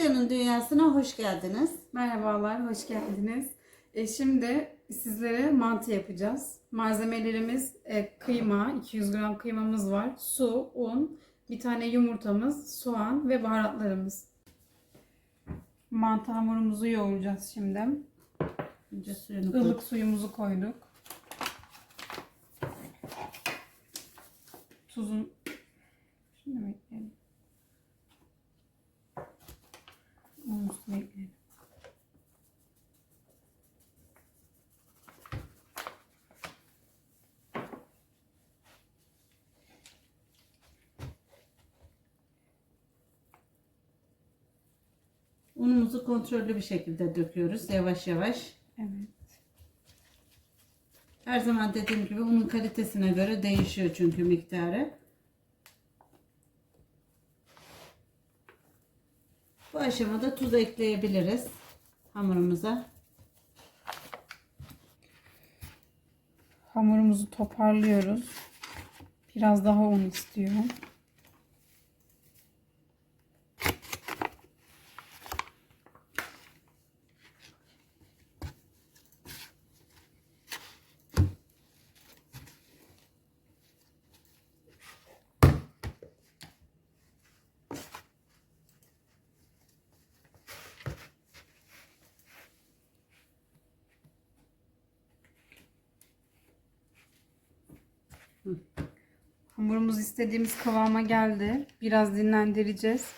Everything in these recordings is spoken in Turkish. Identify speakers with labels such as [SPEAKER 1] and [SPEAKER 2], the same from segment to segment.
[SPEAKER 1] Katya'nın dünyasına hoş geldiniz.
[SPEAKER 2] Merhabalar, hoş geldiniz. E, şimdi sizlere mantı yapacağız. Malzemelerimiz e, kıyma, 200 gram kıymamız var, su, un, bir tane yumurtamız, soğan ve baharatlarımız. Mantı hamurumuzu yoğuracağız şimdi.
[SPEAKER 1] Önce suyunu koy.
[SPEAKER 2] Ilık suyumuzu koyduk. Tuzun Şimdi bekleyelim. Unumuzu bekleyelim.
[SPEAKER 1] Unumuzu kontrollü bir şekilde döküyoruz yavaş yavaş.
[SPEAKER 2] Evet.
[SPEAKER 1] Her zaman dediğim gibi unun kalitesine göre değişiyor çünkü miktarı. Bu aşamada tuz ekleyebiliriz hamurumuza.
[SPEAKER 2] Hamurumuzu toparlıyoruz. Biraz daha un istiyor. Hamurumuz istediğimiz kıvama geldi. Biraz dinlendireceğiz.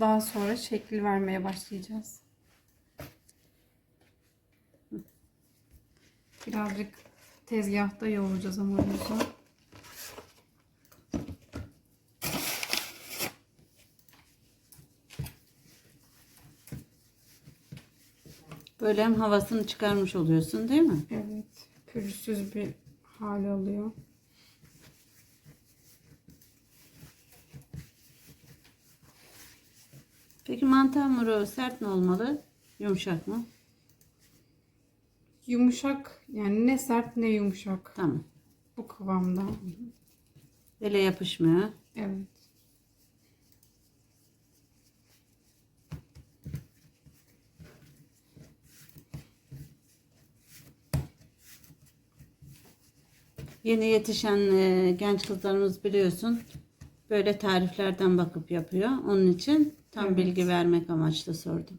[SPEAKER 2] Daha sonra şekil vermeye başlayacağız. Birazcık tezgahta yoğuracağız hamurumuzu.
[SPEAKER 1] Böyle hem havasını çıkarmış oluyorsun değil mi?
[SPEAKER 2] Evet. Pürüzsüz bir hali alıyor.
[SPEAKER 1] Mantı hamuru sert mi olmalı? Yumuşak mı?
[SPEAKER 2] Yumuşak yani ne sert ne yumuşak.
[SPEAKER 1] Tamam.
[SPEAKER 2] Bu kıvamda.
[SPEAKER 1] Ele yapışmıyor.
[SPEAKER 2] Evet.
[SPEAKER 1] Yeni yetişen e, genç kızlarımız biliyorsun böyle tariflerden bakıp yapıyor. Onun için tam
[SPEAKER 2] Evet.
[SPEAKER 1] bilgi vermek amaçlı sordum.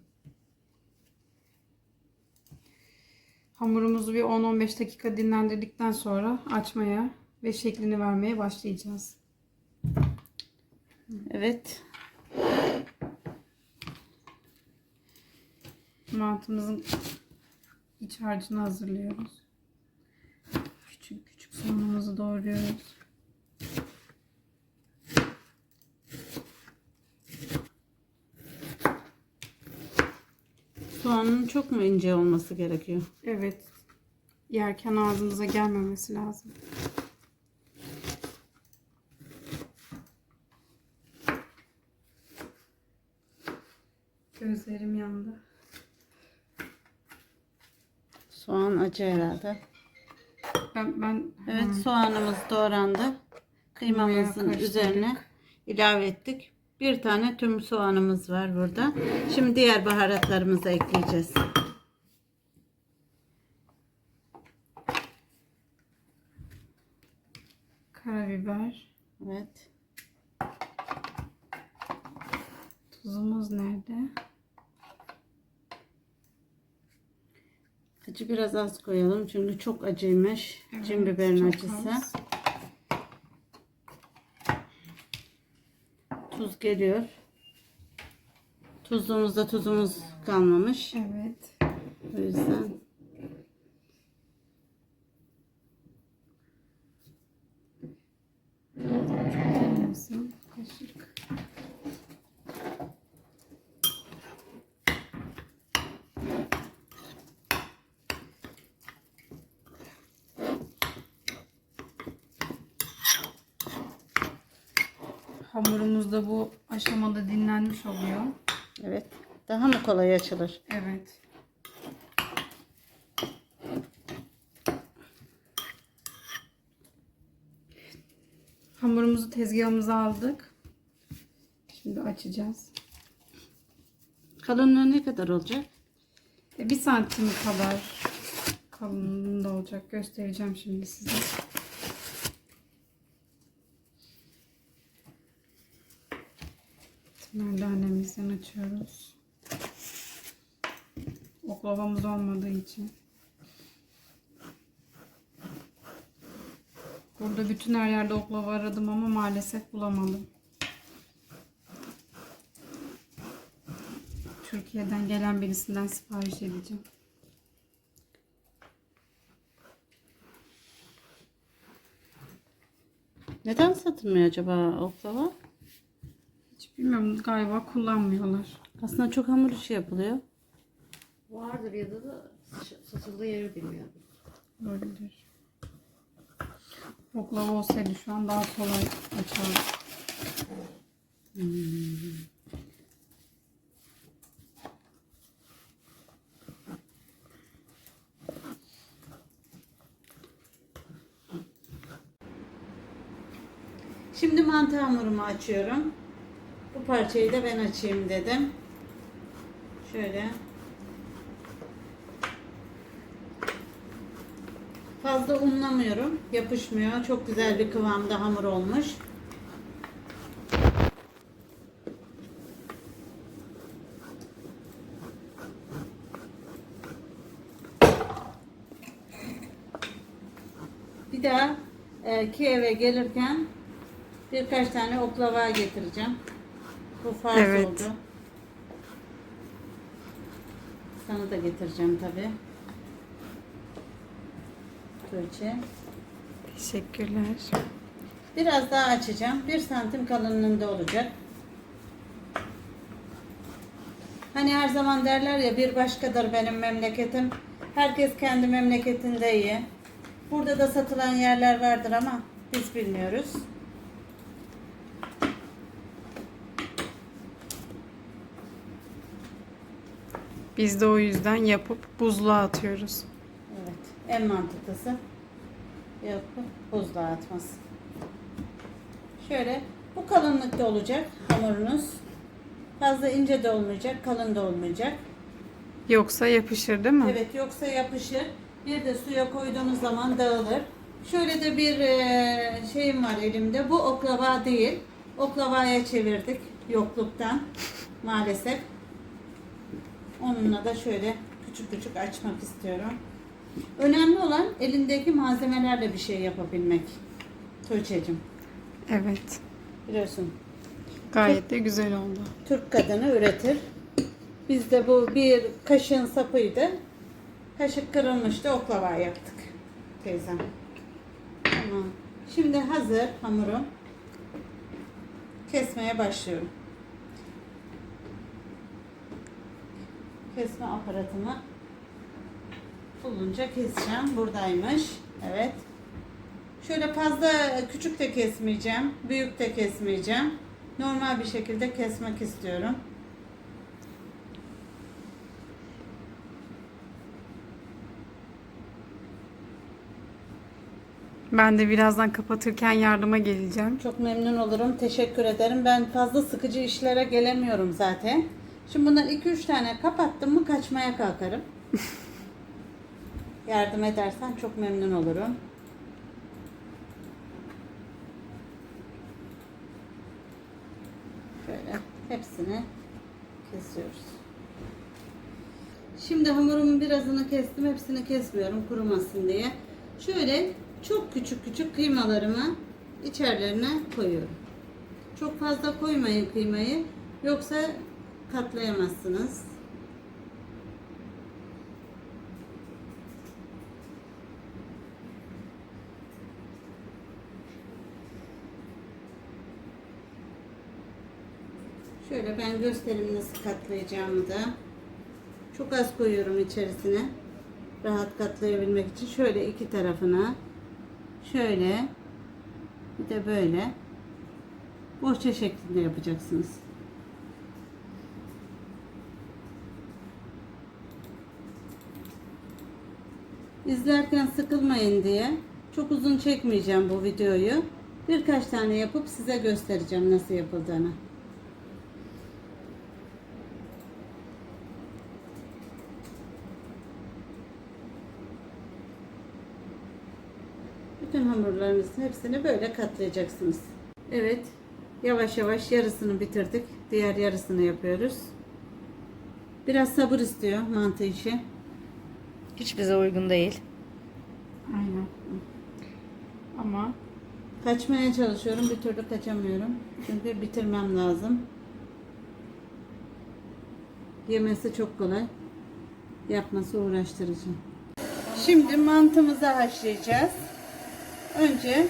[SPEAKER 2] Hamurumuzu bir 10-15 dakika dinlendirdikten sonra açmaya ve şeklini vermeye başlayacağız.
[SPEAKER 1] Evet.
[SPEAKER 2] Mantımızın iç harcını hazırlıyoruz. Küçük küçük soğanımızı doğruyoruz.
[SPEAKER 1] Soğanın çok mu ince olması gerekiyor?
[SPEAKER 2] Evet. Yerken ağzımıza gelmemesi lazım. Gözlerim yandı.
[SPEAKER 1] Soğan acı herhalde.
[SPEAKER 2] Ben ben
[SPEAKER 1] Evet soğanımız doğrandı. Kıymamızın
[SPEAKER 2] karıştırdık.
[SPEAKER 1] üzerine ilave ettik. Bir tane tüm soğanımız var burada. Şimdi diğer baharatlarımızı ekleyeceğiz.
[SPEAKER 2] karabiber.
[SPEAKER 1] Evet.
[SPEAKER 2] Tuzumuz nerede?
[SPEAKER 1] Acı biraz az koyalım çünkü çok acıymış. Cin biberin acısı.
[SPEAKER 2] az.
[SPEAKER 1] Tuz geliyor. Tuzluğumuzda tuzumuz kalmamış.
[SPEAKER 2] Evet.
[SPEAKER 1] O yüzden
[SPEAKER 2] Olmasın. Kaşık. Hamurumuz da bu aşamada dinlenmiş oluyor.
[SPEAKER 1] evet. Daha mı kolay açılır?
[SPEAKER 2] Evet. Hamurumuzu tezgahımıza aldık. Şimdi açacağız.
[SPEAKER 1] Kalınlığı ne kadar olacak?
[SPEAKER 2] E, bir santim kadar kalınlığında olacak. Göstereceğim şimdi size. Merdanemizden açıyoruz. Oklavamız olmadığı için. Burada bütün her yerde oklava aradım ama maalesef bulamadım. Türkiye'den gelen birisinden sipariş edeceğim.
[SPEAKER 1] Neden satılmıyor acaba oklava?
[SPEAKER 2] Bilmiyorum galiba kullanmıyorlar.
[SPEAKER 1] Aslında çok hamur işi yapılıyor.
[SPEAKER 3] Vardır ya da da satıldığı yeri bilmiyorum.
[SPEAKER 2] Olabilir. Oklava olsaydı şu an daha kolay açardı.
[SPEAKER 1] Şimdi mantı hamurumu açıyorum. Bu parçayı da ben açayım dedim. Şöyle. Fazla unlamıyorum. Yapışmıyor. Çok güzel bir kıvamda hamur olmuş. Bir daha e, ki eve gelirken birkaç tane oklava getireceğim. Bu farz
[SPEAKER 2] Evet.
[SPEAKER 1] oldu. Sana da getireceğim tabi. Tuğçe.
[SPEAKER 2] Teşekkürler.
[SPEAKER 1] Biraz daha açacağım. Bir santim kalınlığında olacak. Hani her zaman derler ya bir başkadır benim memleketim. Herkes kendi memleketinde iyi. Burada da satılan yerler vardır ama biz bilmiyoruz.
[SPEAKER 2] Biz de o yüzden yapıp buzluğa atıyoruz.
[SPEAKER 1] Evet. En mantıklısı yapıp buzluğa atması. Şöyle bu kalınlıkta olacak hamurunuz. Fazla ince de olmayacak, kalın da olmayacak.
[SPEAKER 2] Yoksa yapışır değil mi?
[SPEAKER 1] Evet yoksa yapışır. Bir de suya koyduğunuz zaman dağılır. Şöyle de bir e, şeyim var elimde. Bu oklava değil. Oklavaya çevirdik yokluktan maalesef. Onunla da şöyle küçük küçük açmak istiyorum. Önemli olan elindeki malzemelerle bir şey yapabilmek. Tuğçe'cim
[SPEAKER 2] Evet.
[SPEAKER 1] biliyorsun
[SPEAKER 2] Gayet de güzel oldu.
[SPEAKER 1] Türk kadını üretir. Bizde bu bir kaşığın sapıydı. Kaşık kırılmıştı, oklava yaptık teyzem. Tamam. Şimdi hazır hamurum. Kesmeye başlıyorum. Kesme aparatımı bulunca keseceğim. Buradaymış. Evet. Şöyle fazla küçük de kesmeyeceğim. Büyük de kesmeyeceğim. Normal bir şekilde kesmek istiyorum.
[SPEAKER 2] Ben de birazdan kapatırken yardıma geleceğim.
[SPEAKER 1] Çok memnun olurum. Teşekkür ederim. Ben fazla sıkıcı işlere gelemiyorum zaten. Şimdi bundan 2-3 tane kapattım mı kaçmaya kalkarım. Yardım edersen çok memnun olurum. Şöyle hepsini kesiyoruz. Şimdi hamurumun birazını kestim. Hepsini kesmiyorum kurumasın diye. Şöyle çok küçük küçük kıymalarımı içerilerine koyuyorum. Çok fazla koymayın kıymayı. Yoksa katlayamazsınız. Şöyle ben göstereyim nasıl katlayacağımı da. Çok az koyuyorum içerisine. Rahat katlayabilmek için. Şöyle iki tarafına. Şöyle. Bir de böyle. Bohça şeklinde yapacaksınız. izlerken sıkılmayın diye çok uzun çekmeyeceğim bu videoyu. Birkaç tane yapıp size göstereceğim nasıl yapıldığını. Bütün hamurlarınızın hepsini böyle katlayacaksınız. Evet, yavaş yavaş yarısını bitirdik. Diğer yarısını yapıyoruz. Biraz sabır istiyor mantı işi.
[SPEAKER 3] Hiç bize uygun değil.
[SPEAKER 2] Aynen. Ama
[SPEAKER 1] Kaçmaya çalışıyorum. Bir türlü kaçamıyorum. Çünkü bitirmem lazım. Yemesi çok kolay. Yapması uğraştırıcı. Şimdi mantımızı haşlayacağız. Önce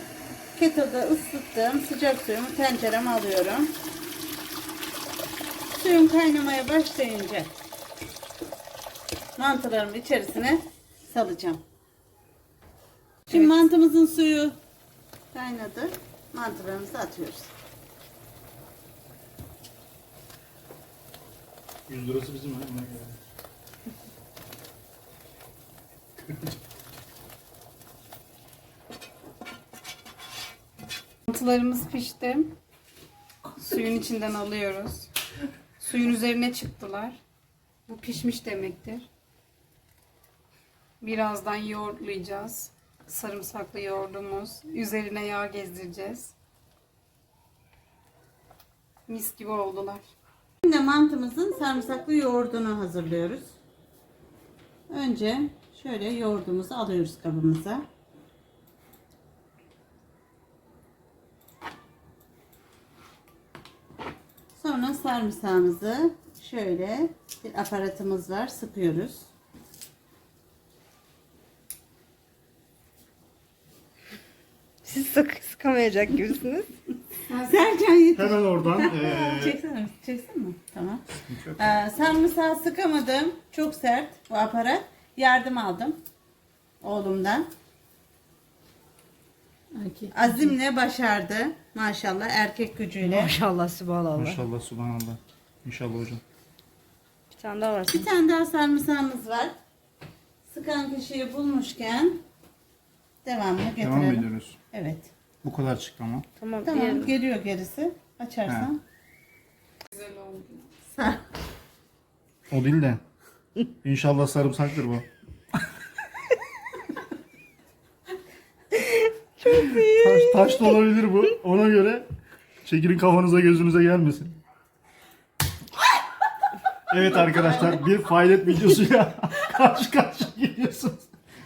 [SPEAKER 1] kettle'da ısıttığım sıcak suyumu tencereme alıyorum. Suyum kaynamaya başlayınca mantılarımı içerisine salacağım. Şimdi mantımızın suyu kaynadı. Mantılarımızı atıyoruz.
[SPEAKER 4] 100 lirası bizim ha.
[SPEAKER 2] mantılarımız pişti. Suyun içinden alıyoruz. Suyun üzerine çıktılar. Bu pişmiş demektir. Birazdan yoğurtlayacağız. Sarımsaklı yoğurdumuz. Üzerine yağ gezdireceğiz. Mis gibi oldular.
[SPEAKER 1] Şimdi mantımızın sarımsaklı yoğurdunu hazırlıyoruz. Önce şöyle yoğurdumuzu alıyoruz kabımıza. Sonra sarımsağımızı şöyle bir aparatımız var sıkıyoruz.
[SPEAKER 3] Sık sıkamayacak gibisiniz.
[SPEAKER 1] Sercan yeter.
[SPEAKER 4] Hemen oradan eee
[SPEAKER 1] Çeksene, çeksin mi? Tamam. Ee, sarımsağı sıkamadım. Çok sert bu aparat. Yardım aldım oğlumdan.
[SPEAKER 2] Erkek.
[SPEAKER 1] Azimle başardı. Maşallah erkek gücüyle.
[SPEAKER 3] Maşallah subhanallah.
[SPEAKER 4] maşallah subhanallah. İnşallah hocam.
[SPEAKER 3] Bir tane daha var.
[SPEAKER 1] Bir tane daha sarımsağımız var. Sıkan kişiyi bulmuşken devamını getirelim.
[SPEAKER 4] Devam ediyoruz.
[SPEAKER 1] Evet.
[SPEAKER 4] Bu kadar çıktı ama.
[SPEAKER 3] Tamam.
[SPEAKER 1] Tamam geliyor gerisi. Açarsan.
[SPEAKER 2] Güzel oldu.
[SPEAKER 1] Sar.
[SPEAKER 4] O değil de. İnşallah sarımsaktır bu. Çok iyi. Taş, taş da olabilir bu. Ona göre çekilin kafanıza gözünüze gelmesin. Evet arkadaşlar bir faylet videosuyla karşı karşıya geliyorsunuz.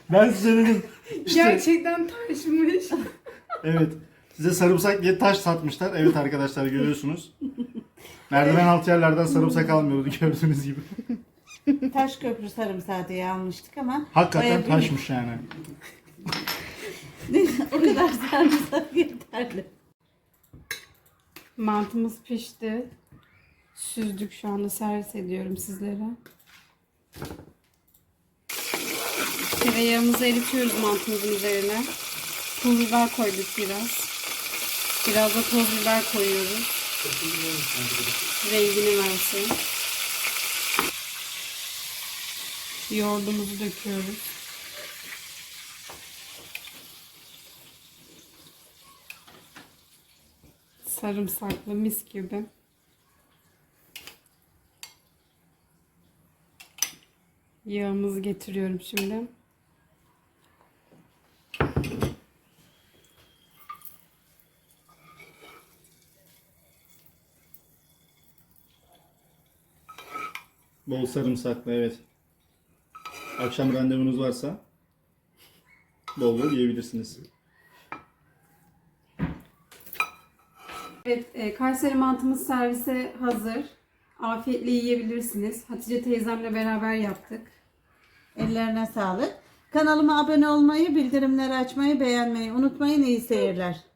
[SPEAKER 4] Ben size dedim işte
[SPEAKER 2] Gerçekten taşmış.
[SPEAKER 4] Evet size sarımsak diye taş satmışlar. Evet arkadaşlar görüyorsunuz. Merdiven altı yerlerden sarımsak almıyoruz gördüğünüz gibi.
[SPEAKER 1] Taş köprü sarımsağı diye almıştık ama
[SPEAKER 4] Hakikaten
[SPEAKER 1] bayağı
[SPEAKER 4] taşmış yani.
[SPEAKER 1] o kadar sarımsak yeterli.
[SPEAKER 2] Mantımız pişti. Süzdük şu anda servis ediyorum sizlere. Tereyağımızı eritiyoruz mantımızın üzerine. Pul biber koyduk biraz. Biraz da toz biber koyuyoruz. Rengini versin. Yoğurdumuzu döküyoruz. Sarımsaklı mis gibi. Yağımızı getiriyorum şimdi.
[SPEAKER 4] Bol sarımsaklı evet. Akşam randevunuz varsa bol bol yiyebilirsiniz.
[SPEAKER 2] Evet, e, Kayseri mantımız servise hazır. Afiyetle yiyebilirsiniz. Hatice teyzemle beraber yaptık.
[SPEAKER 1] Ellerine sağlık. Kanalıma abone olmayı, bildirimleri açmayı, beğenmeyi unutmayın. İyi seyirler.